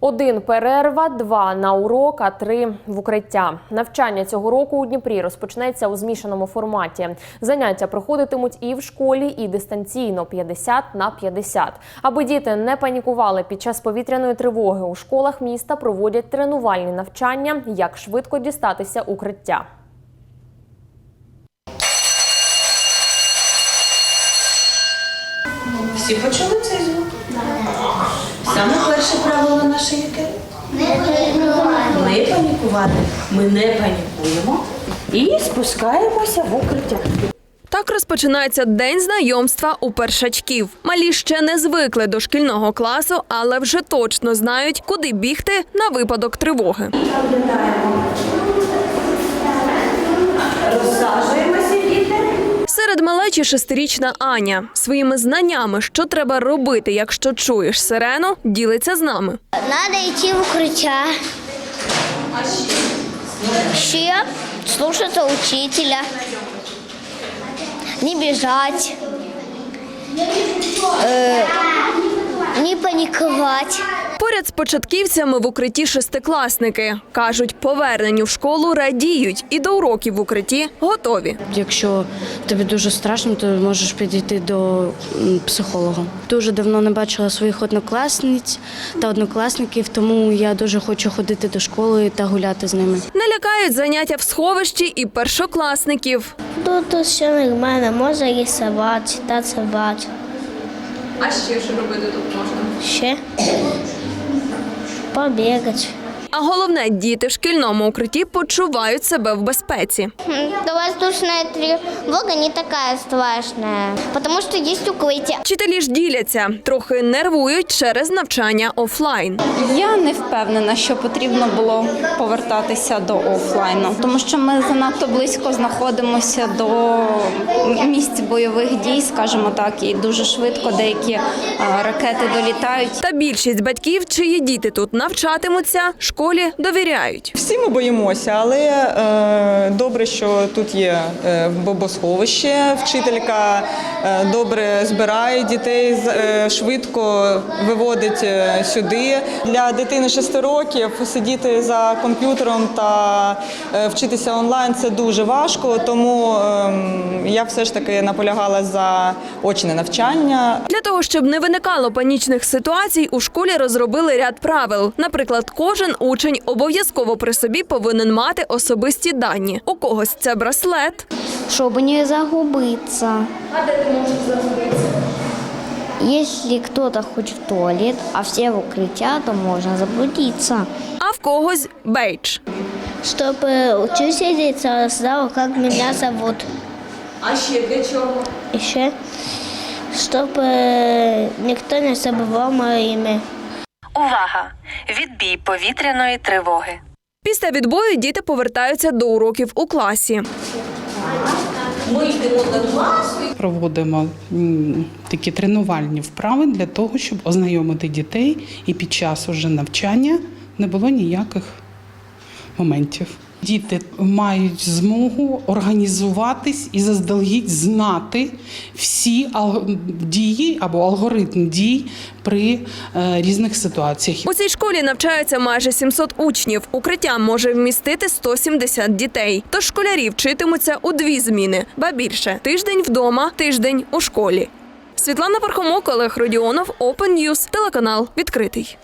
Один перерва, два на урок, а три в укриття. Навчання цього року у Дніпрі розпочнеться у змішаному форматі. Заняття проходитимуть і в школі, і дистанційно 50 на 50. Аби діти не панікували під час повітряної тривоги, у школах міста проводять тренувальні навчання, як швидко дістатися укриття. Всі почули цей звук? Саме перше правило наше яке? Не панікувати. Панікувати Ми не панікуємо і спускаємося в укриття. Так розпочинається день знайомства у першачків. Малі ще не звикли до шкільного класу, але вже точно знають, куди бігти на випадок тривоги. Розсаджуємося, діти. Серед малечі шестирічна Аня своїми знаннями, що треба робити, якщо чуєш сирену, ділиться з нами. Треба йти в укриття, Ще слухати учителя. Не бежать. Не паниковать. Поряд з початківцями в укритті шестикласники кажуть, поверненню в школу радіють і до уроків в укритті готові. Якщо тобі дуже страшно, то можеш підійти до психолога. Дуже давно не бачила своїх однокласниць та однокласників, тому я дуже хочу ходити до школи та гуляти з ними. Не лякають заняття в сховищі і першокласників. Тут все нормально, можна рисувати, танцювати. А ще що робити тут можна? Ще побігати. А головне, діти в шкільному укритті почувають себе в безпеці. Да воздушная тревога не такая страшная, потому что есть укрытие. Вчителі ж діляться, трохи нервують через навчання офлайн. Я не впевнена, що потрібно було повертатися до офлайну, тому що ми занадто близько знаходимося до місць бойових дій, скажімо так, і дуже швидко деякі ракети долітають. Та більшість батьків, чиї діти тут навчатимуться, школі довіряють. Всі ми боїмося, але е, добре, що тут є е, бомбосховище. Вчителька е, добре збирає дітей, е, швидко виводить сюди. Для дитини 6 років сидіти за комп'ютером та вчитися онлайн це дуже важко. Тому ем, я все ж таки наполягала за очне навчання. Для того, щоб не виникало панічних ситуацій, у школі розробили ряд правил. Наприклад, кожен учень обов'язково при собі повинен мати особисті дані. У когось це браслет, Чтобы не загубиться. А где ты можешь загубиться? Если кто-то хочет в туалет, а все в укрытие, то можно заблудиться. а в когось бейдж. Чтобы учитель знал, как меня зовут. А ще для чого? Еще, чтобы никто не забывал мое имя. Увага! Відбій повітряної тривоги. Після відбою діти повертаються до уроків у класі. Ми йдемо до класу. Проводимо такі тренувальні вправи для того, щоб ознайомити дітей і під час уже навчання не було ніяких моментів. Діти мають змогу організуватись і заздалегідь знати всі дії або алгоритм дій при е, різних ситуаціях. У цій школі навчаються майже 700 учнів. Укриття може вмістити 170 дітей. Тож школярі вчитимуться у дві зміни, ба більше тиждень вдома, тиждень у школі. Світлана Пархомок, Олег Родіонов, Open News, телеканал відкритий.